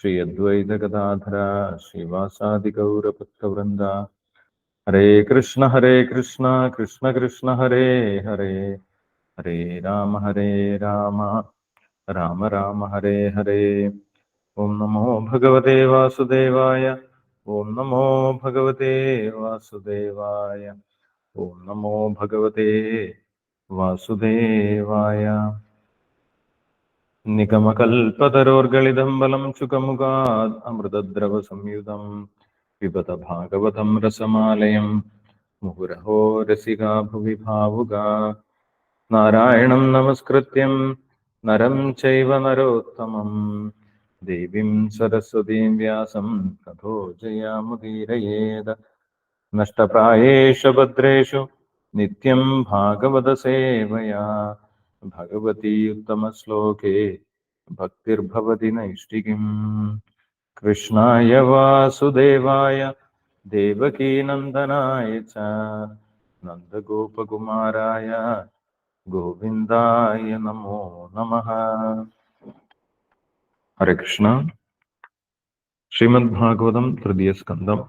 ശ്രീ അദ്വൈത ഗദാധര ശ്രീവാസാദി ഗൗരഭക്തവൃന്ദ ഹരേ കൃഷ്ണ ഹരേ കൃഷ്ണ കൃഷ്ണ കൃഷ്ണ ഹരേ ഹരേ. ഹരേ രാമ ഹരേ രാമ. രാമ രാമ ഹരേ ഹരേ. ഓം നമോ ഭഗവതേ വാസുദേവായ. ഓം നമോ ഭഗവതേ വാസുദേവായ. ഓം നമോ ഭഗവതേ വാസുദേവായ. നിഗമകൽപതരോർഗളിതം ബലം ചുകമുഖാത് അമൃതദ്രവ സംയുതം പിബത ഭാഗവതം രസമാലയം മുഹുരഹോ രസികാ ഭുവി ഭാവുക നാരായണം നമസ്കൃത്യം നരം ചൈവ നരോത്തമം ദേവീം സരസ്വതീം വ്യാസം തഥോ ജയാമുദീരയേത് നഷ്ടപ്രായേഷു ഭദ്രേഷു നിത്യം ഭാഗവത സേവയാ ഉത്തമശ്ലോകേ ഭക്തിർഭവതി നൈഷ്ഠികിം കൃഷ്ണായ വാസുദേവായ ദേവകീനന്ദനായ ച നന്ദഗോപകുമാരായ ഗോവിന്ദായ നമോ നമ ഹരേ കൃഷ്ണ ശ്രീമദ് ഭാഗവതം തൃതീയ സ്കന്ധം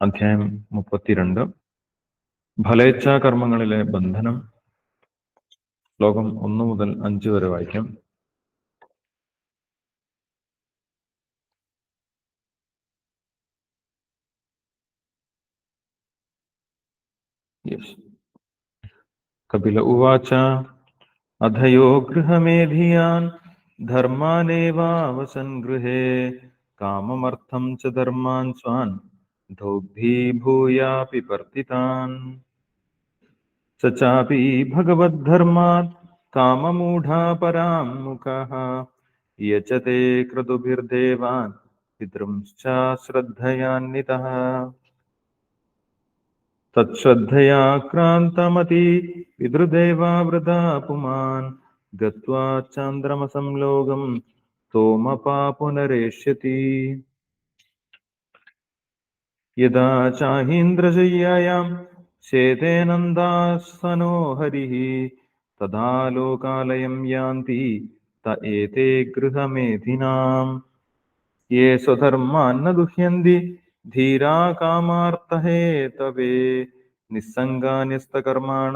അധ്യായം മുപ്പത്തിരണ്ട്. ഫലേച്ഛാ കർമ്മങ്ങളിലെ ബന്ധനം ശ്ലോകം ഒന്ന് മുതൽ അഞ്ച് വരെ വായിക്കാം. യെസ് കപില ഉവാച അധയോ ഗൃഹമേധിയാൻ ധർമാനേവാവസൻ ഗൃഹേ കാമമർത്ഥം ച ധർമാൻ സ്വാൻ ദൗഗ്ധീഭൂയാപി വർത്തിതാൻ. स चापि भगवद्धर्मात् काममूढा परां मुखः। यचते क्रतुभिर्देवान् पितृंश्च श्रद्धयान्वितः तच्छ्रद्धया क्रान्तमति पितृदेवावृता पुमान्। गत्वा चान्द्रमसं लोकं सोमपा यदा चाहीन्द्रशय्यायां शेतेनन्दासनो हरिः तदा लोकालयं यान्ति त एते गृहमेधिनाम् ये स्वधर्मान् न दुह्यन्ति धीरा कामार्थहेतवे निस्सङ्गान्यस्तकर्माण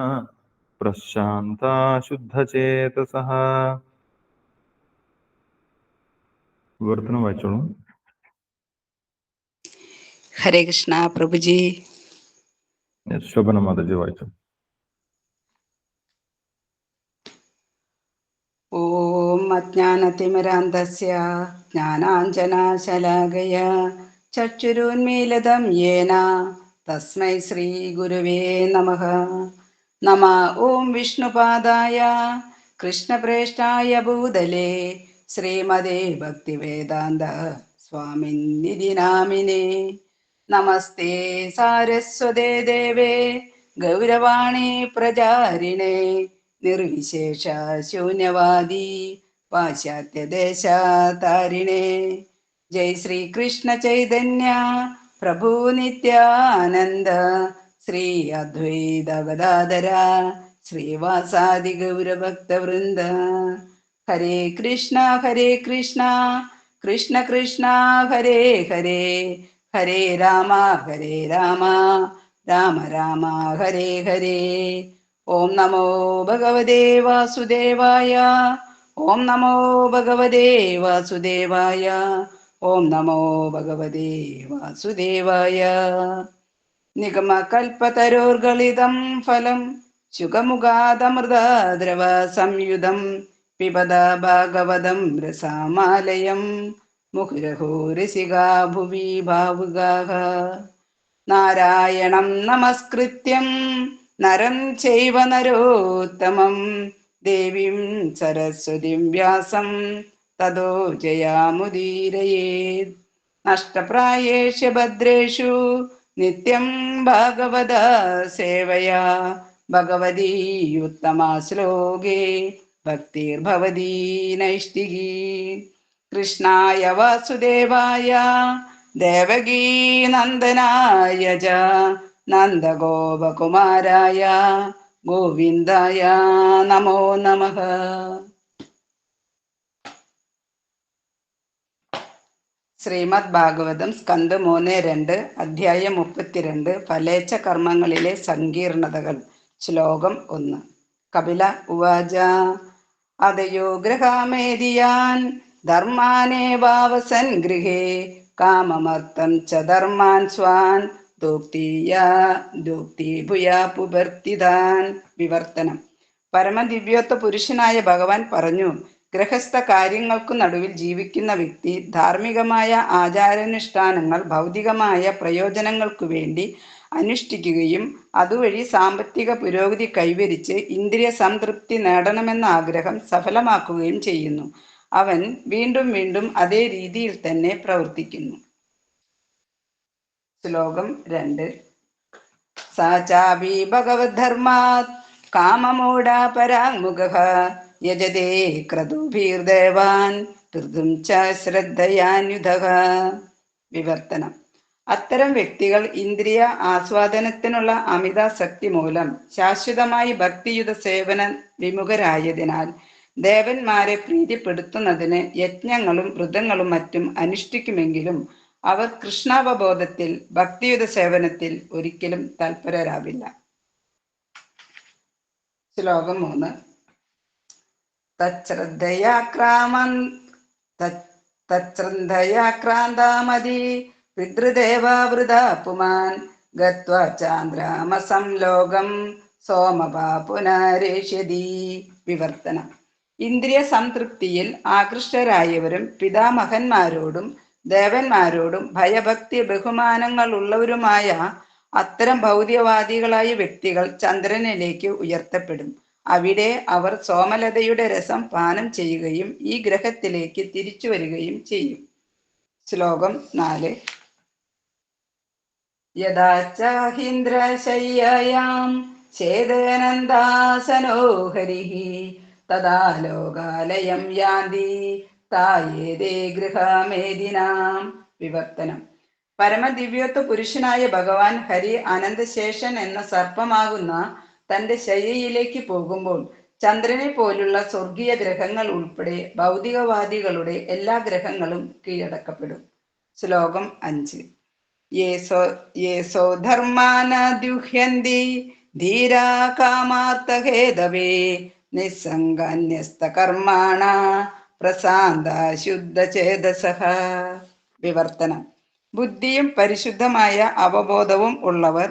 प्रशान्ता शुद्धचेतसः വിവർത്തനം വായിച്ചോളൂ ഹരേ കൃഷ്ണ പ്രഭുജി ശോഭന മാതാജി വായിച്ചു ഓം അജ്ഞാനതിമിരാന്തസ്യ ജ്ഞാനാഞ്ജനാശലാകയ ചക്ഷുരുന്മീലിതം യേന തസ്മൈ ശ്രീ ഗുരുവേ നമഃ നമ ഓം വിഷ്ണുപാദായ കൃഷ്ണപ്രേഷ്ഠായ ഭൂതലേ ശ്രീമതേ ഭക്തിവേദാന്ത സ്വാമി നാമിനേ നമസ്തേ സാരസ്വതേ ദേവേ ഗൗരവാണി പ്രചാരിണേ നിർവിശേഷ ശൂന്യവാദി പാശ്ചാത്യദേശാതാരിണേ ജയ് ശ്രീകൃഷ്ണ ചൈതന്യ പ്രഭു നിത്യാനന്ദ ശ്രീ അദ്വൈത ഗദാധര ശ്രീവാസാദി ഗൗരഭക്തവൃന്ദ ഹരേ കൃഷ്ണ ഹരേ കൃഷ്ണ കൃഷ്ണ കൃഷ്ണ ഹരേ ഹരേ. ഹരേ രാമ ഹരേ രാമ. രാമ രാമ ഹരേ ഹരേ. ഓം നമോ ഭഗവതേ വാസുദേവായ. ഓം നമോ ഭഗവതേ വാസുദേവായ. ഓം നമോ ഭഗവതേ വാസുദേവായ. നിഗമകൽപ്പതരോർഗളിതം ഫലം ശുഖമുഖാതമൃതദ്രവ സംയുതം പിബത ഭാഗവതം രസാമാലയം. മുഹുരഹോ രസികാ ഭുവി ഭാവുകാः നാരായണം നമസ്കൃത്യം നരം ചൈവ നരോത്തമം ദേവീം സരസ്വതിം വ്യാസം തതോ ജയാമുദീരയേത് നഷ്ടപ്രായേഷ ഭദ്രേഷു നിത്യം ഭാഗവത സേവയാ ഭഗവതി ഉത്തമാ ശ്ലോകേ ഭക്തിർഭവതീ നൈഷ്ഠികീ കൃഷ്ണായ വാസുദേവായ ദേവകീ നന്ദനായ ച നന്ദഗോപകുമാരായ ഗോവിന്ദായ നമോ നമ. ശ്രീമദ് ഭാഗവതം സ്കന്ധ മൂന്ന് രണ്ട് അധ്യായം മുപ്പത്തിരണ്ട് ഫലേച്ഛ കർമ്മങ്ങളിലെ സങ്കീർണതകൾ ശ്ലോകം ഒന്ന്. കപില ഉവാച അതയോ ഗ്രഹാമേദിയാൻ ധർമാനേവാവസൻ ഗൃഹേ കാമമർത്ഥം ച ധർമാൻ സ്വാൻ. വിവർത്തനം. പരമദിവ്യോത്ത പുരുഷനായ ഭഗവാൻ പറഞ്ഞു ഗൃഹസ്ഥ കാര്യങ്ങൾക്കു നടുവിൽ ജീവിക്കുന്ന വ്യക്തി ധാർമ്മികമായ ആചാരാനുഷ്ഠാനങ്ങൾ ഭൗതികമായ പ്രയോജനങ്ങൾക്കു വേണ്ടി അനുഷ്ഠിക്കുകയും അതുവഴി സാമ്പത്തിക പുരോഗതി കൈവരിച്ച് ഇന്ദ്രിയ സംതൃപ്തി നേടണമെന്ന ആഗ്രഹം സഫലമാക്കുകയും ചെയ്യുന്നു. അവൻ വീണ്ടും വീണ്ടും അതേ രീതിയിൽ തന്നെ പ്രവർത്തിക്കുന്നു. ശ്ലോകം രണ്ട്. ഭഗവദ്ധർമാത് കാമമോടാ പരാമുഖ യജതേ ക്രതുഭീർദേവാൻ ഋതും ച ശ്രദ്ധയാന്യുധ. വിവർത്തനം. അത്തരം വ്യക്തികൾ ഇന്ദ്രിയ ആസ്വാദനത്തിനുള്ള അമിതാസക്തി മൂലം ശാശ്വതമായി ഭക്തിയുത സേവന വിമുഖരായതിനാൽ ദേവന്മാരെ പ്രീതിപ്പെടുത്തുന്നതിന് യജ്ഞങ്ങളും വ്രതങ്ങളും മറ്റും അനുഷ്ഠിക്കുമെങ്കിലും അവർ കൃഷ്ണാവബോധത്തിൽ ഭക്തിയുത സേവനത്തിൽ ഒരിക്കലും തൽപരരാവില്ല. ശ്ലോകം മൂന്ന്. തശ്രദ്ധയാക്രാമൻ തശ്രദ്ധയാക്രാന്താമതി പിതൃദേവാവൃത പുമാൻ ഗത്വാ ചാന്ദ്രാമസംലോകം സോമപാ പുനരേഷ്യതി വിവർത്തനം. ഇന്ദ്രിയ സംതൃപ്തിയിൽ ആകൃഷ്ടരായവരും പിതാമഹന്മാരോടും ദേവന്മാരോടും ഭയഭക്തി ബഹുമാനങ്ങൾ ഉള്ളവരുമായ അത്തരം ഭൗതികവാദികളായ വ്യക്തികൾ ചന്ദ്രനിലേക്ക് ഉയർത്തപ്പെടും. അവിടെ അവർ സോമലതയുടെ രസം പാനം ചെയ്യുകയും ഈ ഗ്രഹത്തിലേക്ക് തിരിച്ചു വരികയും ചെയ്യും. ശ്ലോകം നാല്. യഥാചാഹീന്ദ്രശയ്യാം ചേതനന്ദാസനോ ഹരി തഥാ ലോകാലയം യാന്തി. തായേതേ ഗൃഹമേദിനാം വിവർത്തനം. പരമദിവ്യത്വ പുരുഷനായ ഭഗവാൻ ഹരി അനന്തശേഷൻ എന്ന സർപ്പമാകുന്ന തന്റെ ശയ്യയിലേക്ക് പോകുമ്പോൾ ചന്ദ്രനെ പോലുള്ള സ്വർഗീയ ഗ്രഹങ്ങൾ ഉൾപ്പെടെ ഭൗതികവാദികളുടെ എല്ലാ ഗ്രഹങ്ങളും കീഴടക്കപ്പെടും. ശ്ലോകം അഞ്ച്. യേസോ യേസോ ധർമാനദ്യുഹ്യന്തി ധീരാ കാമാർത്ഥഹേതവേ നിസ്സംഗന്യസ്ത കർമാണ പ്രശാന്ത ശുദ്ധചേതസഹ വിവർത്തനം. ബുദ്ധിയും പരിശുദ്ധമായ അവബോധവും ഉള്ളവർ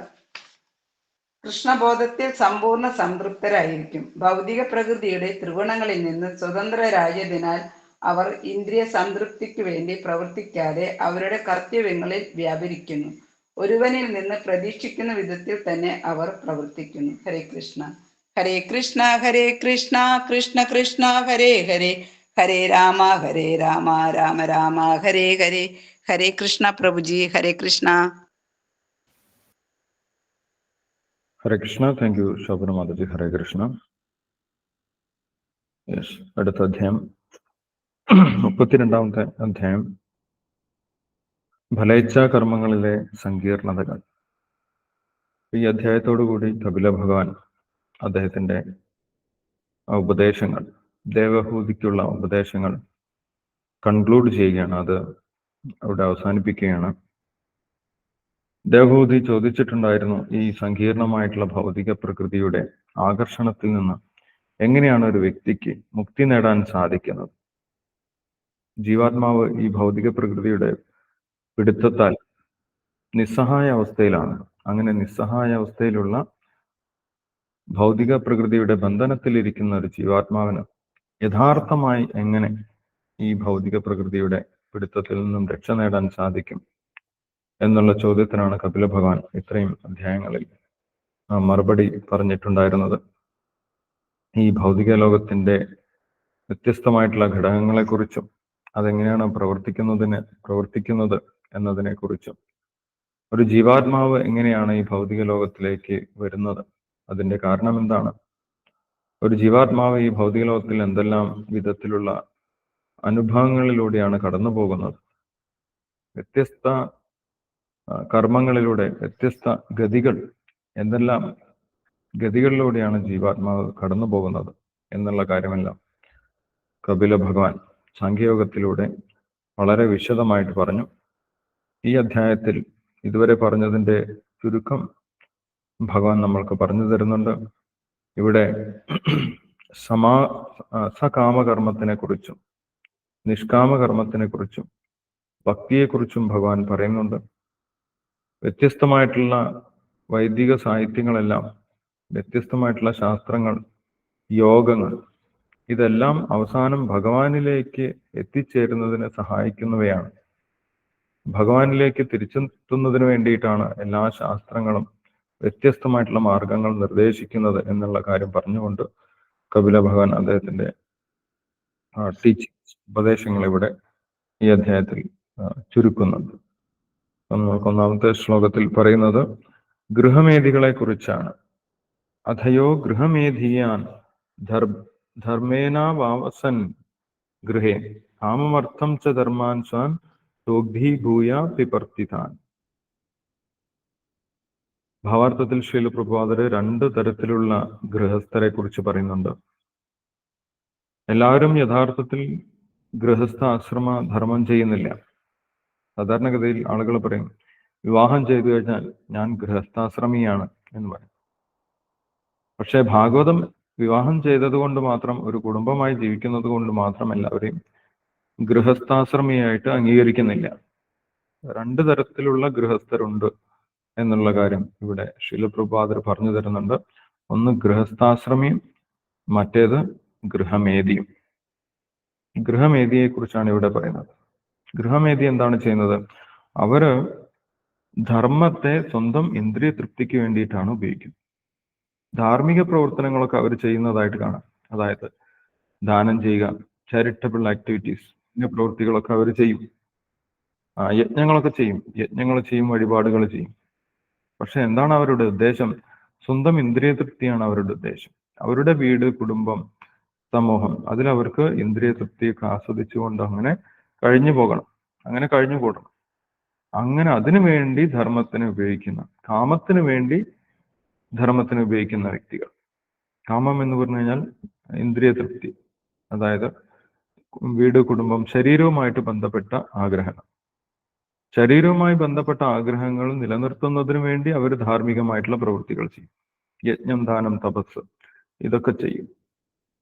കൃഷ്ണബോധത്തിൽ സമ്പൂർണ സംതൃപ്തരായിരിക്കും. ഭൗതിക പ്രകൃതിയുടെ ത്രിഗുണങ്ങളിൽ നിന്ന് സ്വതന്ത്രരായതിനാൽ അവർ ഇന്ദ്രിയ സംതൃപ്തിക്ക് വേണ്ടി പ്രവർത്തിക്കാതെ അവരുടെ കർത്തവ്യങ്ങളിൽ വ്യാപരിക്കുന്നു. ഒരുവനിൽ നിന്ന് പ്രതീക്ഷിക്കുന്ന വിധത്തിൽ തന്നെ അവർ പ്രവർത്തിക്കുന്നു. Hare Krishna. Hare Krishna Hare Krishna Krishna Krishna Hare Hare Hare Rama Hare Rama Rama Rama Hare Hare Hare Krishna Prabhuji Hare Krishna Hare Krishna thank you Shobhana Mataji Hare Krishna yes അടുത്ത അധ്യായം. മുപ്പത്തിരണ്ടാമത്തെ അധ്യായം. ഫലേച്ഛാ കർമ്മങ്ങളിലെ സങ്കീർണതകൾ. ഈ അധ്യായത്തോടു കൂടി കപില ഭഗവാൻ അദ്ദേഹത്തിന്റെ ഉപദേശങ്ങൾ ദേവഹൂതിക്കുള്ള ഉപദേശങ്ങൾ കൺക്ലൂഡ് ചെയ്യുകയാണ്. അത് അവിടെ അവസാനിപ്പിക്കുകയാണ്. ദേവഹൂതി ചോദിച്ചിട്ടുണ്ടായിരുന്നു ഈ സങ്കീർണമായിട്ടുള്ള ഭൗതിക പ്രകൃതിയുടെ ആകർഷണത്തിൽ നിന്ന് എങ്ങനെയാണ് ഒരു വ്യക്തിക്ക് മുക്തി നേടാൻ സാധിക്കുന്നത്? ജീവാത്മാവ് ഈ ഭൗതിക പ്രകൃതിയുടെ പിടുത്തത്താൽ നിസ്സഹായ അവസ്ഥയിലാണ്. അങ്ങനെ നിസ്സഹായ അവസ്ഥയിലുള്ള ഭൗതിക പ്രകൃതിയുടെ ബന്ധനത്തിലിരിക്കുന്ന ഒരു ജീവാത്മാവിന് യഥാർത്ഥമായി എങ്ങനെ ഈ ഭൗതിക പ്രകൃതിയുടെ പിടുത്തത്തിൽ നിന്നും രക്ഷ നേടാൻ സാധിക്കും എന്നുള്ള ചോദ്യത്തിനാണ് കപില ഭഗവാൻ ഇത്രയും അധ്യായങ്ങളിൽ മറുപടി പറഞ്ഞിട്ടുണ്ടായിരുന്നത്. ഈ ഭൗതിക ലോകത്തിന്റെ വ്യത്യസ്തമായിട്ടുള്ള ഘടകങ്ങളെക്കുറിച്ചും അതെങ്ങനെയാണ് പ്രവർത്തിക്കുന്നതിന് പ്രവർത്തിക്കുന്നത് എന്നതിനെ കുറിച്ചും ഒരു ജീവാത്മാവ് എങ്ങനെയാണ് ഈ ഭൗതിക ലോകത്തിലേക്ക് വരുന്നത് അതിന്റെ കാരണം എന്താണ്? ഒരു ജീവാത്മാവ് ഈ ഭൗതിക ലോകത്തിൽ എന്തെല്ലാം വിധത്തിലുള്ള അനുഭവങ്ങളിലൂടെയാണ് കടന്നു പോകുന്നത് വ്യത്യസ്ത കർമ്മങ്ങളിലൂടെ വ്യത്യസ്ത ഗതികൾ എന്തെല്ലാം ഗതികളിലൂടെയാണ് ജീവാത്മാവ് കടന്നു പോകുന്നത് എന്നുള്ള കാര്യമെല്ലാം കപില ഭഗവാൻ സാഖ്യയോഗത്തിലൂടെ വളരെ വിശദമായിട്ട് പറഞ്ഞു. ഈ അധ്യായത്തിൽ ഇതുവരെ പറഞ്ഞതിന്റെ ചുരുക്കം ഭഗവാൻ നമ്മൾക്ക് പറഞ്ഞു തരുന്നുണ്ട്. ഇവിടെ സമാ സകാമകർമ്മത്തിനെ കുറിച്ചും നിഷ്കാമകർമ്മത്തിനെ കുറിച്ചും ഭക്തിയെക്കുറിച്ചും ഭഗവാൻ പറയുന്നുണ്ട്. വ്യത്യസ്തമായിട്ടുള്ള വൈദിക സാഹിത്യങ്ങളെല്ലാം വ്യത്യസ്തമായിട്ടുള്ള ശാസ്ത്രങ്ങൾ യോഗങ്ങൾ ഇതെല്ലാം അവസാനം ഭഗവാനിലേക്ക് എത്തിച്ചേരുന്നതിന് സഹായിക്കുന്നവയാണ്. ഭഗവാനിലേക്ക് തിരിച്ചെത്തുന്നതിന് വേണ്ടിയിട്ടാണ് എല്ലാ ശാസ്ത്രങ്ങളും വ്യത്യസ്തമായിട്ടുള്ള മാർഗങ്ങൾ നിർദ്ദേശിക്കുന്നത് എന്നുള്ള കാര്യം പറഞ്ഞുകൊണ്ട് കപില ഭഗവാൻ അദ്ദേഹത്തിന്റെ ടീച്ചിങ് ഉപദേശങ്ങൾ ഇവിടെ ഈ അധ്യായത്തിൽ ചുരുക്കുന്നുണ്ട്. നമുക്ക് ഒന്നാമത്തെ ശ്ലോകത്തിൽ പറയുന്നത് ഗൃഹമേധികളെ കുറിച്ചാണ്. അഥയോ ഗൃഹമേധിയാൻ ധർ ധർമ്മേനാവാവസൻ ഗൃഹേ കാമമർത്ഥം ച സ്വാൻ ഭൂയ പിപർത്തിതാൻ ഭാവാർത്ഥത്തിൽ ശ്രീല പ്രഭാതര് രണ്ട് തരത്തിലുള്ള ഗൃഹസ്ഥരെ കുറിച്ച് പറയുന്നുണ്ട്. എല്ലാവരും യഥാർത്ഥത്തിൽ ഗൃഹസ്ഥ ആശ്രമ ധർമ്മം ചെയ്യുന്നില്ല. സാധാരണഗതിയിൽ ആളുകൾ പറയും വിവാഹം ചെയ്തു കഴിഞ്ഞാൽ ഞാൻ ഗൃഹസ്ഥാശ്രമിയാണ് എന്ന് പറയും. പക്ഷെ ഭാഗവതം വിവാഹം ചെയ്തതുകൊണ്ട് മാത്രം ഒരു കുടുംബമായി ജീവിക്കുന്നത് കൊണ്ട് മാത്രം എല്ലാവരെയും ഗൃഹസ്ഥാശ്രമിയായിട്ട് അംഗീകരിക്കുന്നില്ല. രണ്ട് തരത്തിലുള്ള ഗൃഹസ്ഥരുണ്ട്. എന്നുള്ള കാര്യം ഇവിടെ ശീലപ്രഭാതർ പറഞ്ഞു തരുന്നുണ്ട്. ഒന്ന് ഗൃഹസ്ഥാശ്രമിയും മറ്റേത് ഗൃഹമേദിയും ഗൃഹമേദിയെ കുറിച്ചാണ് ഇവിടെ പറയുന്നത്. ഗൃഹമേദി എന്താണ് ചെയ്യുന്നത്? അവർ ധർമ്മത്തെ സ്വന്തം ഇന്ദ്രിയ തൃപ്തിക്ക് വേണ്ടിയിട്ടാണ് ഉപയോഗിക്കുന്നത്. ധാർമ്മിക പ്രവർത്തനങ്ങളൊക്കെ അവർ ചെയ്യുന്നതായിട്ട് കാണാം. അതായത് ദാനം ചെയ്യുക ചാരിറ്റബിൾ ആക്ടിവിറ്റീസ് പ്രവൃത്തികളൊക്കെ അവർ ചെയ്യും. യജ്ഞങ്ങളൊക്കെ ചെയ്യും. യജ്ഞങ്ങൾ ചെയ്യും വഴിപാടുകൾ ചെയ്യും. പക്ഷെ എന്താണ് അവരുടെ ഉദ്ദേശം? സ്വന്തം ഇന്ദ്രിയ തൃപ്തിയാണ് അവരുടെ ഉദ്ദേശം. അവരുടെ വീട് കുടുംബം സമൂഹം അതിൽ അവർക്ക് ഇന്ദ്രിയ തൃപ്തിയൊക്കെ ആസ്വദിച്ചുകൊണ്ട് അങ്ങനെ കഴിഞ്ഞു പോകണം. അങ്ങനെ കഴിഞ്ഞു കൂടണം. അങ്ങനെ അതിനു വേണ്ടി ധർമ്മത്തിന് ഉപയോഗിക്കുന്ന കാമത്തിന് വേണ്ടി ധർമ്മത്തിന് ഉപയോഗിക്കുന്ന വ്യക്തികൾ. കാമം എന്ന് പറഞ്ഞു കഴിഞ്ഞാൽ ഇന്ദ്രിയ തൃപ്തി അതായത് വീട് കുടുംബം ശരീരവുമായിട്ട് ബന്ധപ്പെട്ട ആഗ്രഹങ്ങൾ. ശരീരവുമായി ബന്ധപ്പെട്ട ആഗ്രഹങ്ങൾ നിലനിർത്തുന്നതിന് വേണ്ടി അവർ ധാർമ്മികമായിട്ടുള്ള പ്രവൃത്തികൾ ചെയ്യും. യജ്ഞം ദാനം തപസ് ഇതൊക്കെ ചെയ്യും.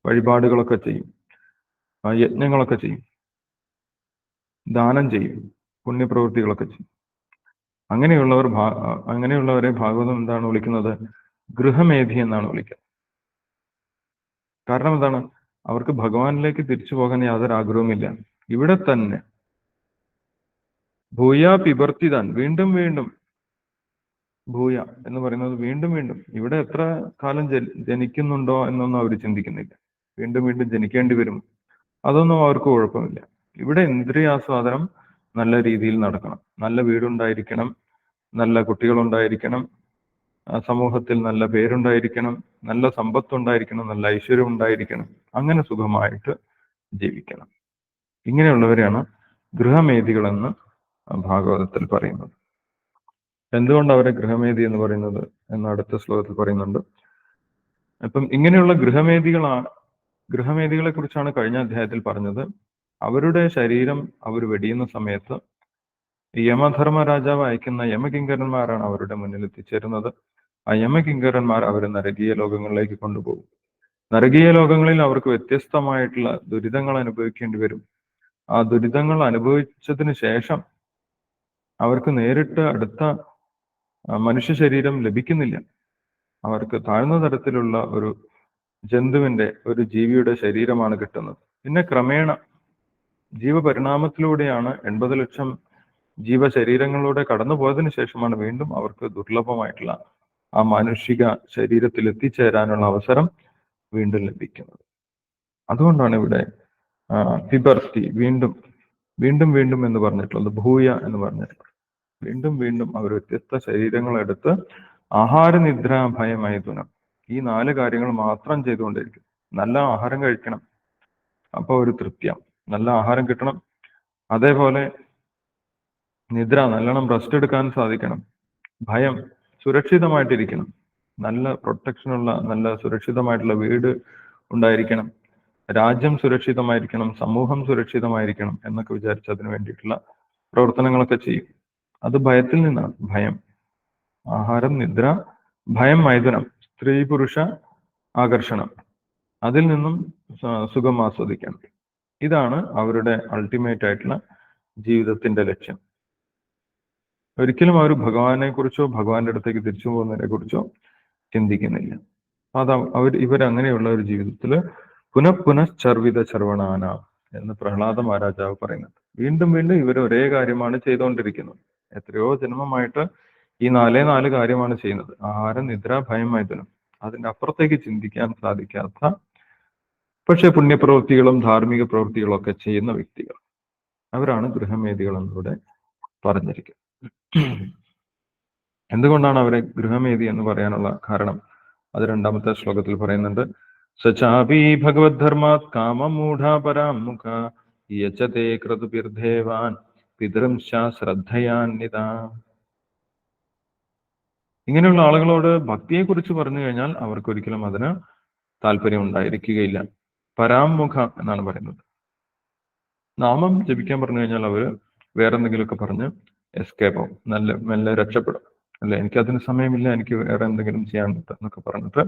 വഴിപാടുകളൊക്കെ ചെയ്യും. ആ യജ്ഞങ്ങളൊക്കെ ചെയ്യും. ദാനം ചെയ്യും. പുണ്യപ്രവൃത്തികളൊക്കെ ചെയ്യും. അങ്ങനെയുള്ളവർ അങ്ങനെയുള്ളവരെ ഭാഗവതം എന്താണ് വിളിക്കുന്നത്? ഗൃഹമേധി എന്നാണ് വിളിക്കുന്നത്. കാരണം എന്താണ്? അവർക്ക് ഭഗവാനിലേക്ക് തിരിച്ചു പോകാൻ യാതൊരു ആഗ്രഹവുമില്ല ഇവിടെ തന്നെ ഭൂയ പിബർത്തിതാൻ. വീണ്ടും വീണ്ടും ഭൂയ എന്ന് പറയുന്നത് വീണ്ടും വീണ്ടും. ഇവിടെ എത്ര കാലം ജനിക്കുന്നുണ്ടോ എന്നൊന്നും അവർ ചിന്തിക്കുന്നില്ല. വീണ്ടും വീണ്ടും ജനിക്കേണ്ടി വരും. അതൊന്നും അവർക്ക് കുഴപ്പമില്ല. ഇവിടെ ഇന്ദ്രിയാസ്വാദനം നല്ല രീതിയിൽ നടക്കണം. നല്ല വീടുണ്ടായിരിക്കണം. നല്ല കുട്ടികളുണ്ടായിരിക്കണം. സമൂഹത്തിൽ നല്ല പേരുണ്ടായിരിക്കണം. നല്ല സമ്പത്തുണ്ടായിരിക്കണം. നല്ല ഐശ്വര്യം ഉണ്ടായിരിക്കണം. അങ്ങനെ സുഖമായിട്ട് ജീവിക്കണം. ഇങ്ങനെയുള്ളവരെയാണ് ഗൃഹമേധികളെന്ന് ഭാഗവതത്തിൽ പറയുന്നത്. എന്തുകൊണ്ട് അവരെ ഗൃഹമേധി എന്ന് പറയുന്നത് എന്ന് അടുത്ത ശ്ലോകത്തിൽ പറയുന്നുണ്ട്. അപ്പം ഇങ്ങനെയുള്ള ഗൃഹമേധികളാ ഗൃഹമേധികളെ കുറിച്ചാണ് കഴിഞ്ഞ അധ്യായത്തിൽ പറഞ്ഞത്. അവരുടെ ശരീരം അവർ വെടിയുന്ന സമയത്ത് യമധർമ്മ രാജാവ് അയക്കുന്ന യമകിങ്കരന്മാരാണ് അവരുടെ മുന്നിൽ എത്തിച്ചേരുന്നത്. ആ യമകിങ്കരന്മാർ അവരെ നരകീയ ലോകങ്ങളിലേക്ക് കൊണ്ടുപോകും. നരകീയ ലോകങ്ങളിൽ അവർക്ക് വ്യത്യസ്തമായിട്ടുള്ള ദുരിതങ്ങൾ അനുഭവിക്കേണ്ടി വരും. ആ ദുരിതങ്ങൾ അനുഭവിച്ചതിന് ശേഷം അവർക്ക് നേരിട്ട് അടുത്ത മനുഷ്യ ശരീരം ലഭിക്കുന്നില്ല. അവർക്ക് താഴ്ന്ന തരത്തിലുള്ള ഒരു ജന്തുവിന്റെ ഒരു ജീവിയുടെ ശരീരമാണ് കിട്ടുന്നത്. പിന്നെ ക്രമേണ ജീവപരിണാമത്തിലൂടെയാണ് എൺപത് ലക്ഷം ജീവശരീരങ്ങളിലൂടെ കടന്നു പോയതിനു ശേഷമാണ് വീണ്ടും അവർക്ക് ദുർലഭമായിട്ടുള്ള ആ മാനുഷിക ശരീരത്തിൽ എത്തിച്ചേരാനുള്ള അവസരം വീണ്ടും ലഭിക്കുന്നത്. അതുകൊണ്ടാണ് ഇവിടെ പിബർത്തി വീണ്ടും വീണ്ടും വീണ്ടും എന്ന് പറഞ്ഞിട്ടുള്ളത് ഭൂയ എന്ന് പറഞ്ഞിട്ടുള്ളത്. വീണ്ടും വീണ്ടും അവർ വ്യത്യസ്ത ശരീരങ്ങളെടുത്ത് ആഹാര നിദ്ര ഭയമൈതുനം ഈ നാല് കാര്യങ്ങൾ മാത്രം ചെയ്തുകൊണ്ടിരിക്കും. നല്ല ആഹാരം കഴിക്കണം. അപ്പൊ ഒരു തൃപ്തിയാണ്. നല്ല ആഹാരം കിട്ടണം. അതേപോലെ നിദ്ര നല്ലോണം റെസ്റ്റ് എടുക്കാൻ സാധിക്കണം. ഭയം സുരക്ഷിതമായിട്ടിരിക്കണം. നല്ല പ്രൊട്ടക്ഷനുള്ള നല്ല സുരക്ഷിതമായിട്ടുള്ള വീട് ഉണ്ടായിരിക്കണം. രാജ്യം സുരക്ഷിതമായിരിക്കണം. സമൂഹം സുരക്ഷിതമായിരിക്കണം എന്നൊക്കെ വിചാരിച്ച് അതിന് വേണ്ടിയിട്ടുള്ള പ്രവർത്തനങ്ങളൊക്കെ ചെയ്യും. അത് ഭയത്തിൽ നിന്നാണ്. ഭയം. ആഹാരം നിദ്ര ഭയം മൈഥുനം. സ്ത്രീ പുരുഷ ആകർഷണം. അതിൽ നിന്നും സുഖം ആസ്വദിക്കണം ഇതാണ് അവരുടെ അൾട്ടിമേറ്റ് ആയിട്ടുള്ള ജീവിതത്തിന്റെ ലക്ഷ്യം. ഒരിക്കലും അവർ ഭഗവാനെ കുറിച്ചോ ഭഗവാന്റെ അടുത്തേക്ക് തിരിച്ചു പോകുന്നതിനെ കുറിച്ചോ ചിന്തിക്കുന്നില്ല. അത് അവർ ഇവരങ്ങനെയുള്ള ഒരു ജീവിതത്തിൽ പുനഃപുനശ്ചർവിത ചർവണാന എന്ന് പ്രഹ്ലാദ മഹാരാജാവ് പറയുന്നത് വീണ്ടും വീണ്ടും ഇവർ ഒരേ കാര്യമാണ് ചെയ്തുകൊണ്ടിരിക്കുന്നത്. എത്രയോ ജന്മമായിട്ട് ഈ നാലേ നാല് കാര്യമാണ് ചെയ്യുന്നത്. ആഹാരം നിദ്ര ഭയം മൈഥുനം. അതിന്റെ അപ്പുറത്തേക്ക് ചിന്തിക്കാൻ സാധിക്കാത്ത പക്ഷെ പുണ്യപ്രവൃത്തികളും ധാർമ്മിക പ്രവൃത്തികളും ഒക്കെ ചെയ്യുന്ന വ്യക്തികൾ. അവരാണ് ഗൃഹമേദികൾ എന്നിവിടെ പറഞ്ഞിരിക്കുന്നത്. എന്തുകൊണ്ടാണ് അവരെ ഗൃഹമേധി എന്ന് പറയാനുള്ള കാരണം? അത് രണ്ടാമത്തെ ശ്ലോകത്തിൽ പറയുന്നുണ്ട്. സചാപി ഭഗവത് ധർമാത് കാമമൂഢ പരാമുഖ യജതേ ക്രതുപിർദേവാൻ പിതൃംശ ശ്രദ്ധയാന്യത ഇങ്ങനെയുള്ള ആളുകളോട് ഭക്തിയെ കുറിച്ച് പറഞ്ഞു കഴിഞ്ഞാൽ അവർക്ക് ഒരിക്കലും അതിന് താല്പര്യം ഉണ്ടായിരിക്കുകയില്ല. പരാമുഖ എന്നാണ് പറയുന്നത്. നാമം ജപിക്കാൻ പറഞ്ഞു കഴിഞ്ഞാൽ അവർ അവർ വേറെന്തെങ്കിലുമൊക്കെ പറഞ്ഞ് എസ്കേപ്പ് ആവും. നല്ല മെല്ലെ രക്ഷപ്പെടും. അല്ലെ? എനിക്ക് അതിന് സമയമില്ല എനിക്ക് വേറെ എന്തെങ്കിലും ചെയ്യാനുണ്ട് എന്നൊക്കെ പറഞ്ഞിട്ട്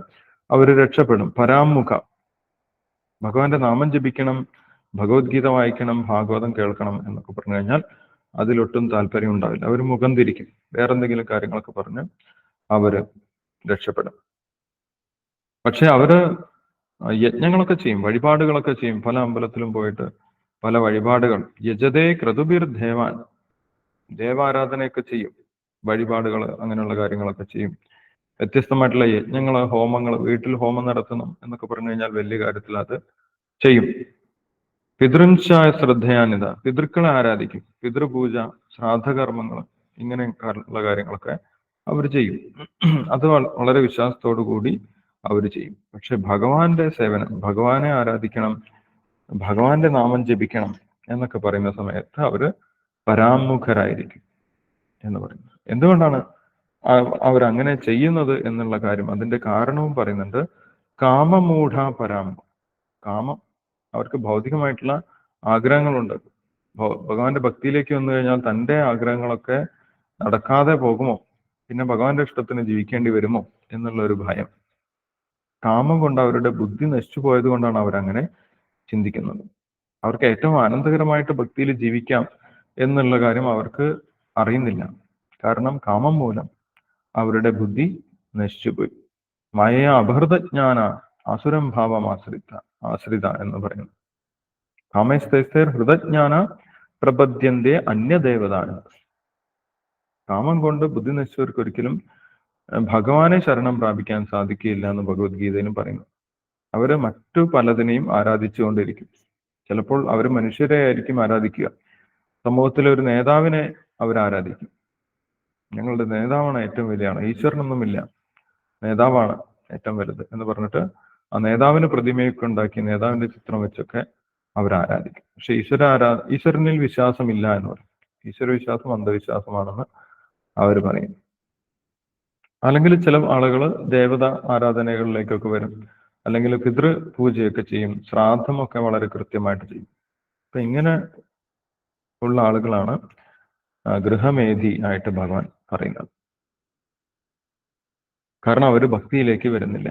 അവർ രക്ഷപ്പെടും. പരാമുഖ. ഭഗവാന്റെ നാമം ജപിക്കണം ഭഗവത്ഗീത വായിക്കണം ഭാഗവതം കേൾക്കണം എന്നൊക്കെ പറഞ്ഞു കഴിഞ്ഞാൽ അതിലൊട്ടും താല്പര്യം ഉണ്ടാവില്ല. അവർ മുഖം തിരിക്കും. വേറെ എന്തെങ്കിലും കാര്യങ്ങളൊക്കെ പറഞ്ഞ് അവർ രക്ഷപ്പെടും. പക്ഷെ അവർ യജ്ഞങ്ങളൊക്കെ ചെയ്യും വഴിപാടുകളൊക്കെ ചെയ്യും. പല അമ്പലത്തിലും പോയിട്ട് പല വഴിപാടുകൾ. യജതേ ക്രതുബിർ ദേവാൻ. ദേവാരാധനയൊക്കെ ചെയ്യും. വഴിപാടുകൾ അങ്ങനെയുള്ള കാര്യങ്ങളൊക്കെ ചെയ്യും. വ്യത്യസ്തമായിട്ടുള്ള യജ്ഞങ്ങൾ ഹോമങ്ങൾ വീട്ടിൽ ഹോമം നടത്തണം എന്നൊക്കെ പറഞ്ഞു കഴിഞ്ഞാൽ വലിയ കാര്യത്തിൽ അത് ചെയ്യും. പിതൃംശായ ശ്രദ്ധയാനിത പിതൃക്കളെ ആരാധിക്കും പിതൃപൂജ ശ്രാദ്ധകർമ്മങ്ങൾ ഇങ്ങനെ ഉള്ള കാര്യങ്ങളൊക്കെ അവർ ചെയ്യും. അത് വളരെ വിശ്വാസത്തോടു കൂടി അവർ ചെയ്യും. പക്ഷെ ഭഗവാന്റെ സേവനം ഭഗവാനെ ആരാധിക്കണം ഭഗവാന്റെ നാമം ജപിക്കണം എന്നൊക്കെ പറയുന്ന സമയത്ത് അവർ പരാമുഖരായിരിക്കും എന്ന് പറയുന്നത് എന്തുകൊണ്ടാണ് അവർ അങ്ങനെ ചെയ്യുന്നത് എന്നുള്ള കാര്യം അതിന്റെ കാരണവും പറയുന്നുണ്ട്. കാമമൂഢ പരാമുഖം. കാമം അവർക്ക് ഭൗതികമായിട്ടുള്ള ആഗ്രഹങ്ങളുണ്ട്. ഭഗവാന്റെ ഭക്തിയിലേക്ക് വന്നു കഴിഞ്ഞാൽ തന്റെ ആഗ്രഹങ്ങളൊക്കെ നടക്കാതെ പോകുമോ? പിന്നെ ഭഗവാന്റെ ഇഷ്ടത്തിന് ജീവിക്കേണ്ടി വരുമോ എന്നുള്ള ഒരു ഭയം. കാമം കൊണ്ട് അവരുടെ ബുദ്ധി നശിച്ചു പോയത് കൊണ്ടാണ് അവരങ്ങനെ ചിന്തിക്കുന്നത്. അവർക്ക് ഏറ്റവും ആനന്ദകരമായിട്ട് ഭക്തിയിൽ ജീവിക്കാം എന്നുള്ള കാര്യം അവർക്ക് അറിയുന്നില്ല. കാരണം കാമം മൂലം അവരുടെ ബുദ്ധി നശിച്ചുപോയി മായ അപഹൃതജ്ഞാന അസുരം ഭാവം ആശ്രിത. ആശ്രിത എന്ന് പറയുന്നു. കാമേസ്തേർ ഹൃദജ്ഞാന പ്രപദ്യന്റെ അന്യദേവതാണ് കാമം കൊണ്ട് ബുദ്ധി നശിച്ചവർക്ക് ഒരിക്കലും ഭഗവാനെ ശരണം പ്രാപിക്കാൻ സാധിക്കുകയില്ല എന്ന് ഭഗവത്ഗീതയിലും പറയുന്നു. അവർ മറ്റു പലതിനെയും ആരാധിച്ചുകൊണ്ടിരിക്കും. ചിലപ്പോൾ അവർ മനുഷ്യരെ ആയിരിക്കും ആരാധിക്കുക. സമൂഹത്തിലെ ഒരു നേതാവിനെ അവർ ആരാധിക്കും. ഞങ്ങളുടെ നേതാവാണ് ഏറ്റവും വലിയാണ് ഈശ്വരനൊന്നുമില്ല. നേതാവാണ് ഏറ്റവും വലുത് എന്ന് പറഞ്ഞിട്ട് ആ നേതാവിന് പ്രതിമയൊക്കെ ഉണ്ടാക്കി നേതാവിന്റെ ചിത്രം വെച്ചൊക്കെ അവർ ആരാധിക്കും പക്ഷെ ഈശ്വര ആരാ ഈശ്വരനിൽ വിശ്വാസമില്ല എന്ന് പറയും. ഈശ്വര വിശ്വാസം അന്ധവിശ്വാസമാണെന്ന് അവർ പറയും. അല്ലെങ്കിൽ ചില ആളുകൾ ദേവത ആരാധനകളിലേക്കൊക്കെ വരും. അല്ലെങ്കിൽ പിതൃ പൂജയൊക്കെ ചെയ്യും. ശ്രാദ്ധമൊക്കെ വളരെ കൃത്യമായിട്ട് ചെയ്യും. അപ്പൊ ഇങ്ങനെ ഉള്ള ആളുകളാണ് ഗൃഹമേധി ആയിട്ട് ഭഗവാൻ പറയുന്നത്. കാരണം അവർ ഭക്തിയിലേക്ക് വരുന്നില്ല.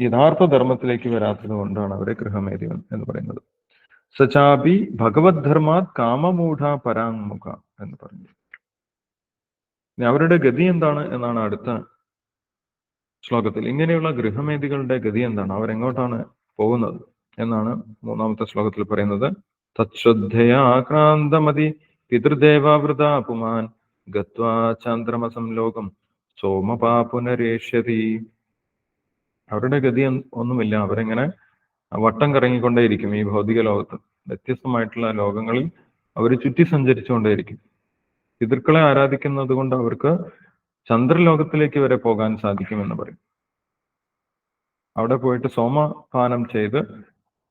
യഥാർത്ഥ ധർമ്മത്തിലേക്ക് വരാത്തത് കൊണ്ടാണ് അവരെ ഗൃഹമേധി എന്ന് പറയുന്നത്. സചാപി ഭഗവത് ധർമാത് കാമമൂഢ പരാങ്മുഖ എന്ന് പറഞ്ഞു. അവരുടെ ഗതി എന്താണ് എന്നാണ് അടുത്ത ശ്ലോകത്തിൽ. ഇങ്ങനെയുള്ള ഗൃഹമേധികളുടെ ഗതി എന്താണ്? അവരെങ്ങോട്ടാണ് പോകുന്നത് എന്നാണ് മൂന്നാമത്തെ ശ്ലോകത്തിൽ പറയുന്നത്. തത്ശ്രദ്ധയാക്രാന്തമതി പിതൃദേവാവൃത പുമാൻ ഗത്വാ ചാന്ദ്രമസം ലോകം സോമപാ പുനരേഷ്യതി അവരുടെ ഗതി ഒന്നുമില്ല. അവരെങ്ങനെ വട്ടം കറങ്ങിക്കൊണ്ടേയിരിക്കും ഈ ഭൗതിക ലോകത്ത്. വ്യത്യസ്തമായിട്ടുള്ള ലോകങ്ങളിൽ അവർ ചുറ്റി സഞ്ചരിച്ചുകൊണ്ടേയിരിക്കും. പിതൃക്കളെ ആരാധിക്കുന്നത് കൊണ്ട് അവർക്ക് ചന്ദ്രലോകത്തിലേക്ക് വരെ പോകാൻ സാധിക്കുമെന്ന് പറയും. അവിടെ പോയിട്ട് സോമപാനം ചെയ്ത്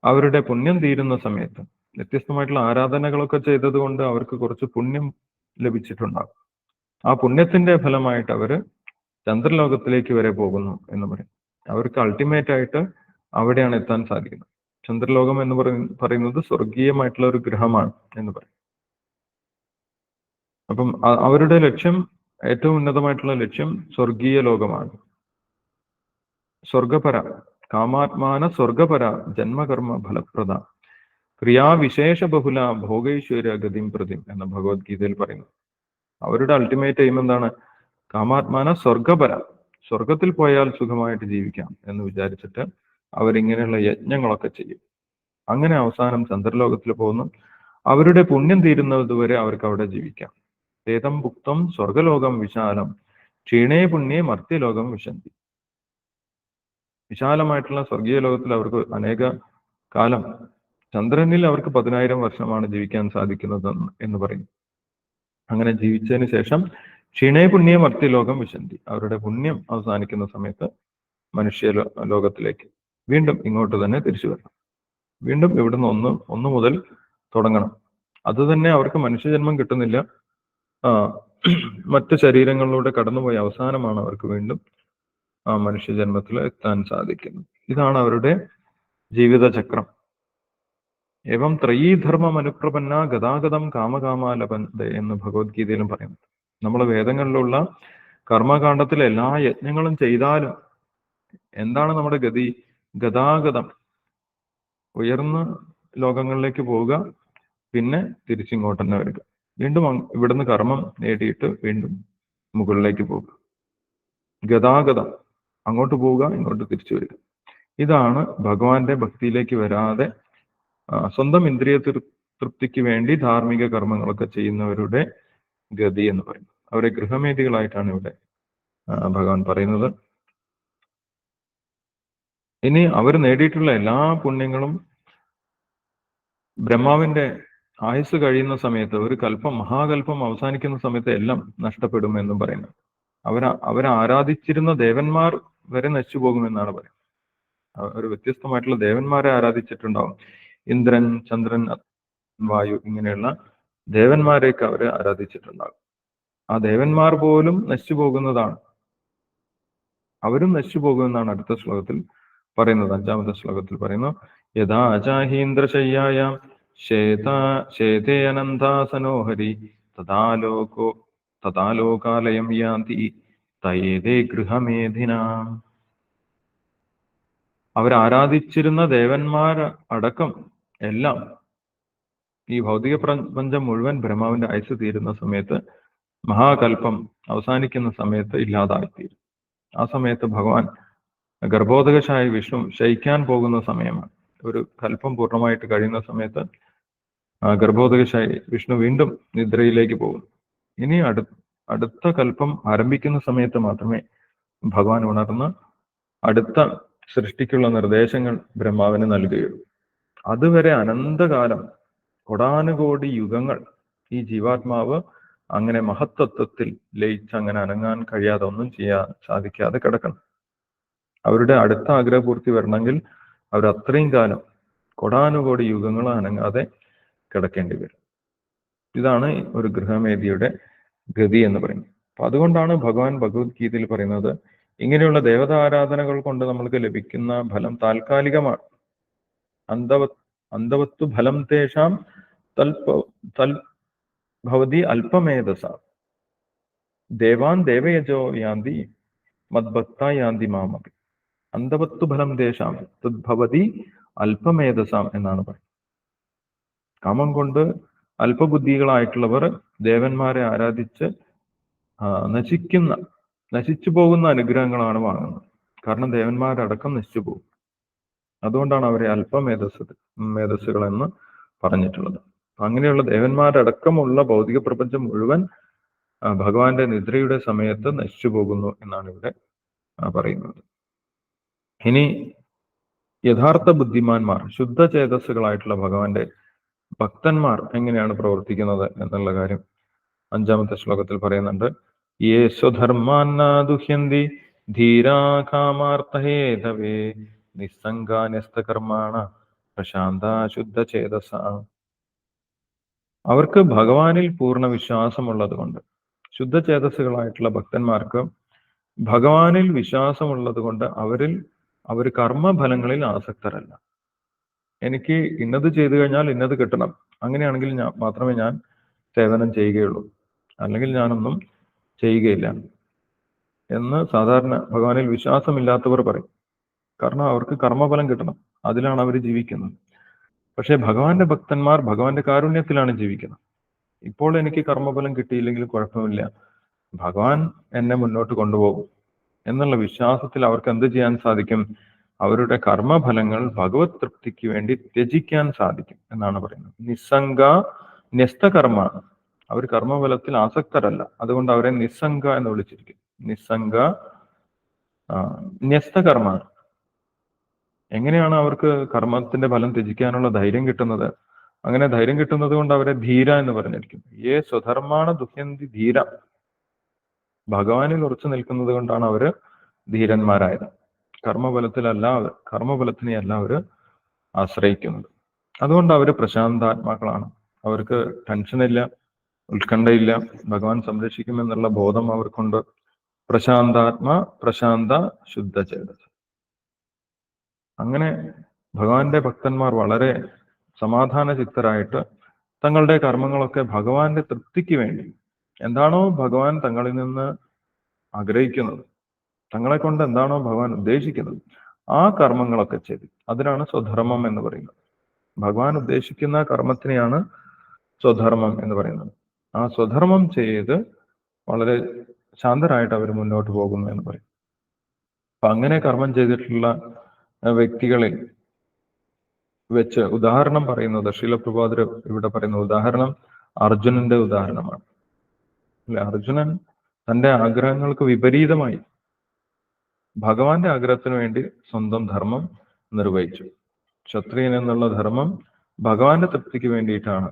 അവരുടെ പുണ്യം തീരുന്ന സമയത്ത് വ്യത്യസ്തമായിട്ടുള്ള ആരാധനകളൊക്കെ ചെയ്തത് കൊണ്ട് അവർക്ക് കുറച്ച് പുണ്യം ലഭിച്ചിട്ടുണ്ടാകും. ആ പുണ്യത്തിന്റെ ഫലമായിട്ട് അവർ ചന്ദ്രലോകത്തിലേക്ക് വരെ പോകുന്നു എന്ന് പറയും. അവർക്ക് അൾട്ടിമേറ്റ് ആയിട്ട് അവിടെയാണ് എത്താൻ സാധിക്കുന്നത്. ചന്ദ്രലോകം എന്ന് പറയുന്നത് സ്വർഗീയമായിട്ടുള്ള ഒരു ഗ്രഹമാണ് എന്ന് പറയും. അപ്പം അവരുടെ ലക്ഷ്യം ഏറ്റവും ഉന്നതമായിട്ടുള്ള ലക്ഷ്യം സ്വർഗീയ ലോകമാണ്. സ്വർഗപര കാമാത്മാന സ്വർഗപര ജന്മകർമ്മ ഫലപ്രദ ക്രിയാവിശേഷ ബഹുല ഭോഗൈശ്വര്യ ഗതിം പ്രതിം എന്ന ഭഗവത്ഗീതയിൽ പറയുന്നു. അവരുടെ അൾട്ടിമേറ്റ് എയിം എന്താണ്? കാമാത്മാന സ്വർഗപര സ്വർഗത്തിൽ പോയാൽ സുഖമായിട്ട് ജീവിക്കാം എന്ന് വിചാരിച്ചിട്ട് അവരിങ്ങനെയുള്ള യജ്ഞങ്ങളൊക്കെ ചെയ്യും. അങ്ങനെ അവസാനം ചന്ദ്രലോകത്തിൽ പോകുന്നു. അവരുടെ പുണ്യം തീരുന്നത് വരെ അവർക്ക് അവിടെ ജീവിക്കാം. തേതം ഭുക്തം സ്വർഗലോകം വിശാലം ക്ഷീണേ പുണ്യേ മർത്യലോകം വിശന്തി. വിശാലമായിട്ടുള്ള സ്വർഗീയ ലോകത്തിൽ അവർക്ക് അനേക കാലം. ചന്ദ്രനിൽ അവർക്ക് പതിനായിരം വർഷമാണ് ജീവിക്കാൻ സാധിക്കുന്നത് എന്ന് പറയും അങ്ങനെ ജീവിച്ചതിന് ശേഷം ക്ഷീണേ പുണ്യം അർത്ഥി ലോകം വിശന്തി. അവരുടെ പുണ്യം അവസാനിക്കുന്ന സമയത്ത് മനുഷ്യ ലോകത്തിലേക്ക് വീണ്ടും ഇങ്ങോട്ട് തന്നെ തിരിച്ചു വരണം. വീണ്ടും ഇവിടുന്ന് ഒന്ന് ഒന്ന് മുതൽ തുടങ്ങണം. അത് തന്നെ അവർക്ക് മനുഷ്യജന്മം കിട്ടുന്നില്ല. മറ്റ് ശരീരങ്ങളിലൂടെ കടന്നുപോയ അവസാനമാണ് അവർക്ക് വീണ്ടും ആ മനുഷ്യജന്മത്തിൽ എത്താൻ സാധിക്കുന്നത്. ഇതാണ് അവരുടെ ജീവിതചക്രം. ഏവം ത്രയീധർമ്മം അനുപ്രപന്ന ഗതാഗതം കാമകാമാലപന്ത എന്ന് ഭഗവത്ഗീതയിലും പറയുന്നുണ്ട്. നമ്മൾ വേദങ്ങളിലുള്ള കർമ്മകാണ്ഡത്തിലെ എല്ലാ യജ്ഞങ്ങളും ചെയ്താലും എന്താണ് നമ്മുടെ ഗതി? ഗതാഗതം. ഉയർന്ന ലോകങ്ങളിലേക്ക് പോവുക പിന്നെ തിരിച്ചിങ്ങോട്ട് തന്നെ വരിക. വീണ്ടും ഇവിടുന്ന് കർമ്മം നേടിയിട്ട് വീണ്ടും മുകളിലേക്ക് പോവുക. ഗതാഗതം. അങ്ങോട്ട് പോവുക ഇങ്ങോട്ട് തിരിച്ചു വരിക. ഇതാണ് ഭഗവാന്റെ ഭക്തിയിലേക്ക് വരാതെ സ്വന്തം ഇന്ദ്രിയ തൃപ്തിക്ക് വേണ്ടി ധാർമ്മിക കർമ്മങ്ങളൊക്കെ ചെയ്യുന്നവരുടെ ഗതി എന്ന് പറയുന്നത്. അവരെ ഗൃഹമേധികളായിട്ടാണ് ഇവിടെ ഭഗവാൻ പറയുന്നത്. ഇനി അവർ നേടിയിട്ടുള്ള എല്ലാ പുണ്യങ്ങളും ബ്രഹ്മാവിന്റെ ആയുസ് കഴിയുന്ന സമയത്ത് ഒരു കൽപ്പം മഹാകൽപ്പം അവസാനിക്കുന്ന സമയത്ത് എല്ലാം നഷ്ടപ്പെടും എന്നും പറയുന്നു അവർ ആരാധിച്ചിരുന്ന ദേവന്മാർ വരെ നശിച്ചു പോകുമെന്നാണ് പറയുന്നത്. ഒരു വ്യത്യസ്തമായിട്ടുള്ള ദേവന്മാരെ ആരാധിച്ചിട്ടുണ്ടാവും. ഇന്ദ്രൻ ചന്ദ്രൻ വായു ഇങ്ങനെയുള്ള ദേവന്മാരെയൊക്കെ അവർ ആരാധിച്ചിട്ടുണ്ടാകും. ആ ദേവന്മാർ പോലും നശിച്ചു പോകുന്നതാണ്. അവരും നശിച്ചു പോകുമെന്നാണ് അടുത്ത ശ്ലോകത്തിൽ പറയുന്നത് അഞ്ചാമത്തെ ശ്ലോകത്തിൽ പറയുന്നു യഥാ അജാഹീന്ദ്രശയ്യായ ശേത ശേതേ അനന്താസനോ ഹരി തഥാലോകോ തഥാലോകാലയം യാതി തയേതേ ഗൃഹമേധിന. അവരാരാധിച്ചിരുന്ന ദേവന്മാർ അടക്കം എല്ലാം ഈ ഭൗതിക പ്രപഞ്ചം മുഴുവൻ ബ്രഹ്മാവിന്റെ ആയുസ് തീരുന്ന സമയത്ത് മഹാകൽപ്പം അവസാനിക്കുന്ന സമയത്ത് ഇല്ലാതായിത്തീരും. ആ സമയത്ത് ഭഗവാൻ ഗർഭോദകശായ വിഷ്ണു ശയിക്കാൻ പോകുന്ന സമയമാണ്. ഒരു കൽപ്പം പൂർണമായിട്ട് കഴിയുന്ന സമയത്ത് ഗർഭോദകശായി വിഷ്ണു വീണ്ടും നിദ്രയിലേക്ക് പോകും ഇനി അടു അടുത്ത കൽപ്പം ആരംഭിക്കുന്ന സമയത്ത് മാത്രമേ ഭഗവാൻ ഉണർന്ന് അടുത്ത സൃഷ്ടിക്കുള്ള നിർദ്ദേശങ്ങൾ ബ്രഹ്മാവിന് നൽകുകയുള്ളൂ. അതുവരെ അനന്തകാലം കൊടാനുകോടി യുഗങ്ങൾ ഈ ജീവാത്മാവ് അങ്ങനെ മഹത്തത്വത്തിൽ ലയിച്ച് അങ്ങനെ അനങ്ങാൻ കഴിയാതെ ഒന്നും ചെയ്യാൻ സാധിക്കാതെ കിടക്കണം. അവരുടെ അടുത്ത ആഗ്രഹപൂർത്തി വരണമെങ്കിൽ അവർ അത്രയും കാലം കൊടാനുകോടി യുഗങ്ങൾ അനങ്ങാതെ കിടക്കേണ്ടി വരും. ഇതാണ് ഒരു ഗൃഹമേദിയുടെ ഗതി എന്ന് പറയുന്നത്. അപ്പൊ അതുകൊണ്ടാണ് ഭഗവാൻ ഭഗവത്ഗീതയിൽ പറയുന്നത് ഇങ്ങനെയുള്ള ദേവതാരാധനകൾ കൊണ്ട് നമ്മൾക്ക് ലഭിക്കുന്ന ഫലം താൽക്കാലികമാണ്. അന്തവ അന്തവത്തു ഫലം തേഷാം ഭവതി അല്പമേധസ ദേവാൻ ദേവയജോ യാന്തി മദ്ഭക്ത യാന്തി മാമപി. അന്തവത്തു ഫലം ദേശാം തദ്ഭവതി അല്പമേധസാം എന്നാണ് പറയുന്നത്. കാമം കൊണ്ട് അല്പബുദ്ധികളായിട്ടുള്ളവർ ദേവന്മാരെ ആരാധിച്ച് നശിക്കുന്ന നശിച്ചു പോകുന്ന അനുഗ്രഹങ്ങളാണ് വാങ്ങുന്നത്. കാരണം ദേവന്മാരടക്കം നശിച്ചു പോകും. അതുകൊണ്ടാണ് അവരെ അല്പമേധസ് മേധസ്സുകൾ എന്ന് പറഞ്ഞിട്ടുള്ളത്. അങ്ങനെയുള്ള ദേവന്മാരടക്കമുള്ള ഭൗതിക പ്രപഞ്ചം മുഴുവൻ ഭഗവാന്റെ നിദ്രയുടെ സമയത്ത് നശിച്ചു പോകുന്നു എന്നാണ് ഇവിടെ പറയുന്നത്. ഇനി യഥാർത്ഥ ബുദ്ധിമാന്മാർ ശുദ്ധ ചേതസ്സുകളായിട്ടുള്ള ഭഗവാന്റെ ഭക്തന്മാർ എങ്ങനെയാണ് പ്രവർത്തിക്കുന്നത് എന്നുള്ള കാര്യം അഞ്ചാമത്തെ ശ്ലോകത്തിൽ പറയുന്നുണ്ട്. യേ സ്വധർമാന്നാദുഹ്യന്തി ധീരാകാമാർത്ഥേതവേ നിസ്സംഗാന്യസ്തകർമാണ പ്രശാന്ത ശുദ്ധ ചേതസ അവർക്ക് ഭഗവാനിൽ പൂർണ വിശ്വാസമുള്ളത് കൊണ്ട് ശുദ്ധ ചേതസ്സുകളായിട്ടുള്ള ഭക്തന്മാർക്ക് ഭഗവാനിൽ വിശ്വാസമുള്ളത് കൊണ്ട് അവരിൽ അവർ കർമ്മഫലങ്ങളിൽ ആസക്തരല്ല. എനിക്ക് ഇന്നത് ചെയ്തു കഴിഞ്ഞാൽ ഇന്നത് കിട്ടണം. അങ്ങനെയാണെങ്കിൽ ഞാൻ മാത്രമേ ഞാൻ സേവനം ചെയ്യുകയുള്ളൂ. അല്ലെങ്കിൽ ഞാനൊന്നും ചെയ്യുകയില്ല എന്ന് സാധാരണ ഭഗവാനിൽ വിശ്വാസമില്ലാത്തവർ പറയും. കാരണം അവർക്ക് കർമ്മഫലം കിട്ടണം. അതിലാണ് അവർ ജീവിക്കുന്നത്. പക്ഷേ ഭഗവാന്റെ ഭക്തന്മാർ ഭഗവാന്റെ കാരുണ്യത്തിലാണ് ജീവിക്കുന്നത്. ഇപ്പോൾ എനിക്ക് കർമ്മഫലം കിട്ടിയില്ലെങ്കിൽ കുഴപ്പമില്ല. ഭഗവാൻ എന്നെ മുന്നോട്ട് കൊണ്ടുപോകും എന്നുള്ള വിശ്വാസത്തിൽ അവർക്ക് എന്ത് ചെയ്യാൻ സാധിക്കും? അവരുടെ കർമ്മഫലങ്ങൾ ഭഗവത് തൃപ്തിക്ക് വേണ്ടി ത്യജിക്കാൻ സാധിക്കും എന്നാണ് പറയുന്നത്. നിസ്സംഗ ന്യസ്തകർമ്മ. അവർ കർമ്മഫലത്തിൽ ആസക്തരല്ല. അതുകൊണ്ട് അവരെ നിസ്സംഗ എന്ന് വിളിച്ചിരിക്കും നിസ്സംഗ ആ, ന്യസ്തകർമ്മ. എങ്ങനെയാണ് അവർക്ക് കർമ്മത്തിന്റെ ഫലം ത്യജിക്കാനുള്ള ധൈര്യം കിട്ടുന്നത്? അങ്ങനെ ധൈര്യം കിട്ടുന്നത് കൊണ്ട് അവരെ ധീര എന്ന് പറഞ്ഞിരിക്കുന്നു. ഏ സ്വധർമാണ ദുഹ്യന്തി ധീര. ഭഗവാനിൽ ഉറച്ചു നിൽക്കുന്നത് കൊണ്ടാണ് അവർ ധീരന്മാരായത്. കർമ്മഫലത്തിലല്ല അവർ കർമ്മഫലത്തിനെയല്ല അവർ ആശ്രയിക്കുന്നത്. അതുകൊണ്ട് അവർ പ്രശാന്താത്മാക്കളാണ്. അവർക്ക് ടെൻഷനില്ല ഉത്കണ്ഠയില്ല. ഭഗവാൻ സംരക്ഷിക്കുമെന്നുള്ള ബോധം അവർക്കുണ്ട്. പ്രശാന്താത്മ പ്രശാന്ത ശുദ്ധചേതസ് അങ്ങനെ ഭഗവാന്റെ ഭക്തന്മാർ വളരെ സമാധാന ചിത്തരായിട്ട് തങ്ങളുടെ കർമ്മങ്ങളൊക്കെ ഭഗവാന്റെ തൃപ്തിക്ക് വേണ്ടി എന്താണോ ഭഗവാൻ തങ്ങളിൽ നിന്ന് ആഗ്രഹിക്കുന്നത് തങ്ങളെ കൊണ്ട് എന്താണോ ഭഗവാൻ ഉദ്ദേശിക്കുന്നത് ആ കർമ്മങ്ങളൊക്കെ ചെയ്ത്. അതിനാണ് സ്വധർമ്മം എന്ന് പറയുന്നത്. ഭഗവാൻ ഉദ്ദേശിക്കുന്ന കർമ്മത്തിനെയാണ് സ്വധർമ്മം എന്ന് പറയുന്നത്. ആ സ്വധർമ്മം ചെയ്ത് വളരെ ശാന്തരായിട്ട് അവർ മുന്നോട്ട് പോകുന്നു എന്ന് പറയും. അപ്പൊ അങ്ങനെ കർമ്മം ചെയ്തിട്ടുള്ള വ്യക്തികളിൽ വെച്ച് ഉദാഹരണം പറയുന്നത് ശീലപ്രഭാതർ ഇവിടെ പറയുന്ന ഉദാഹരണം അർജുനന്റെ ഉദാഹരണമാണ്. അല്ലെ? അർജുനൻ തന്റെ ആഗ്രഹങ്ങൾക്ക് വിപരീതമായി ഭഗവാന്റെ ആഗ്രഹത്തിന് വേണ്ടി സ്വന്തം ധർമ്മം നിർവഹിച്ചു. ക്ഷത്രിയൻ എന്നുള്ള ധർമ്മം ഭഗവാന്റെ തൃപ്തിക്ക് വേണ്ടിയിട്ടാണ്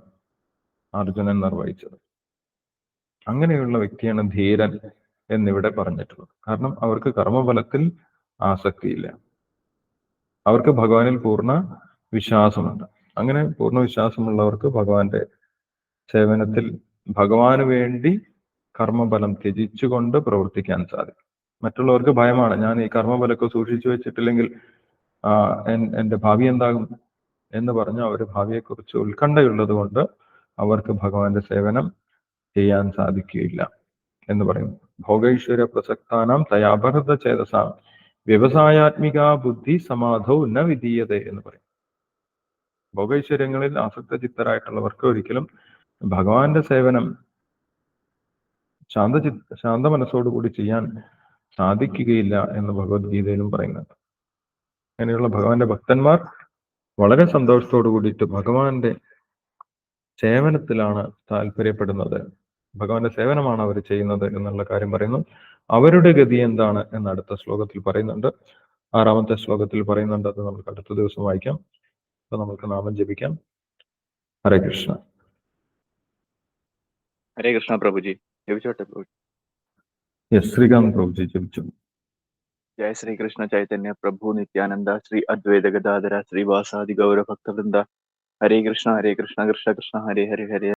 അർജുനൻ നിർവഹിച്ചത്. അങ്ങനെയുള്ള വ്യക്തിയാണ് ധീരൻ എന്നിവിടെ പറഞ്ഞിട്ടുള്ളത്. കാരണം അവർക്ക് കർമ്മഫലത്തിൽ ആസക്തിയില്ല. അവർക്ക് ഭഗവാനിൽ പൂർണ വിശ്വാസമുണ്ട്. അങ്ങനെ പൂർണ വിശ്വാസമുള്ളവർക്ക് ഭഗവാന്റെ സേവനത്തിൽ ഭഗവാന് വേണ്ടി കർമ്മഫലം ത്യജിച്ചുകൊണ്ട് പ്രവർത്തിക്കാൻ സാധിക്കും. മറ്റുള്ളവർക്ക് ഭയമാണ്. ഞാൻ ഈ കർമ്മഫലമൊക്കെ സൂക്ഷിച്ചു വെച്ചിട്ടില്ലെങ്കിൽ ആ എന്റെ ഭാവി എന്താകും എന്ന് പറഞ്ഞ് അവർ ഭാവിയെക്കുറിച്ച് ഉത്കണ്ഠയുള്ളത് കൊണ്ട് അവർക്ക് ഭഗവാന്റെ സേവനം ചെയ്യാൻ സാധിക്കുകയില്ല എന്ന് പറയുന്നു. ഭോഗൈശ്വര്യ പ്രസക്താനാം തയാഭരത ചേതസാം വ്യവസായാത്മിക ബുദ്ധി സമാധൗ ന വിധീയത എന്ന് പറയും. ഭോഗൈശ്വര്യങ്ങളിൽ ആസക്ത ചിത്തരായിട്ടുള്ളവർക്ക് ഒരിക്കലും ഭഗവാന്റെ സേവനം ശാന്ത ശാന്ത മനസ്സോടുകൂടി ചെയ്യാൻ സാധിക്കുകയില്ല എന്ന് ഭഗവത്ഗീതയിലും പറയുന്നുണ്ട്. അങ്ങനെയുള്ള ഭഗവാന്റെ ഭക്തന്മാർ വളരെ സന്തോഷത്തോടു കൂടിയിട്ട് ഭഗവാന്റെ സേവനത്തിലാണ് താല്പര്യപ്പെടുന്നത്. ഭഗവാന്റെ സേവനമാണ് അവർ ചെയ്യുന്നത് എന്നുള്ള കാര്യം പറയുന്നു. അവരുടെ ഗതി എന്താണ് എന്ന് അടുത്ത ശ്ലോകത്തിൽ പറയുന്നുണ്ട്. ആറാമത്തെ ശ്ലോകത്തിൽ പറയുന്നുണ്ട്. അത് നമുക്ക് അടുത്ത ദിവസം വായിക്കാം. അപ്പൊ നമുക്ക് നാമം ജപിക്കാം. ഹരേ കൃഷ്ണ. ഹരേ കൃഷ്ണ പ്രഭുജി. ജപിച്ചോട്ടെ പ്രഭുജി. യെസ് ശ്രീകാന്ത് പ്രഭുജി ജപിച്ചു. ജയ ശ്രീകൃഷ്ണ ചൈതന്യ പ്രഭു നിത്യാനന്ദ ശ്രീ അദ്വൈത ഗദാധര ശ്രീവാസാദി ഗൗര ഭക്തവൃന്ദ. ഹരേ കൃഷ്ണ ഹരേ കൃഷ്ണ കൃഷ്ണ കൃഷ്ണ ഹരേ ഹരേ ഹരേ.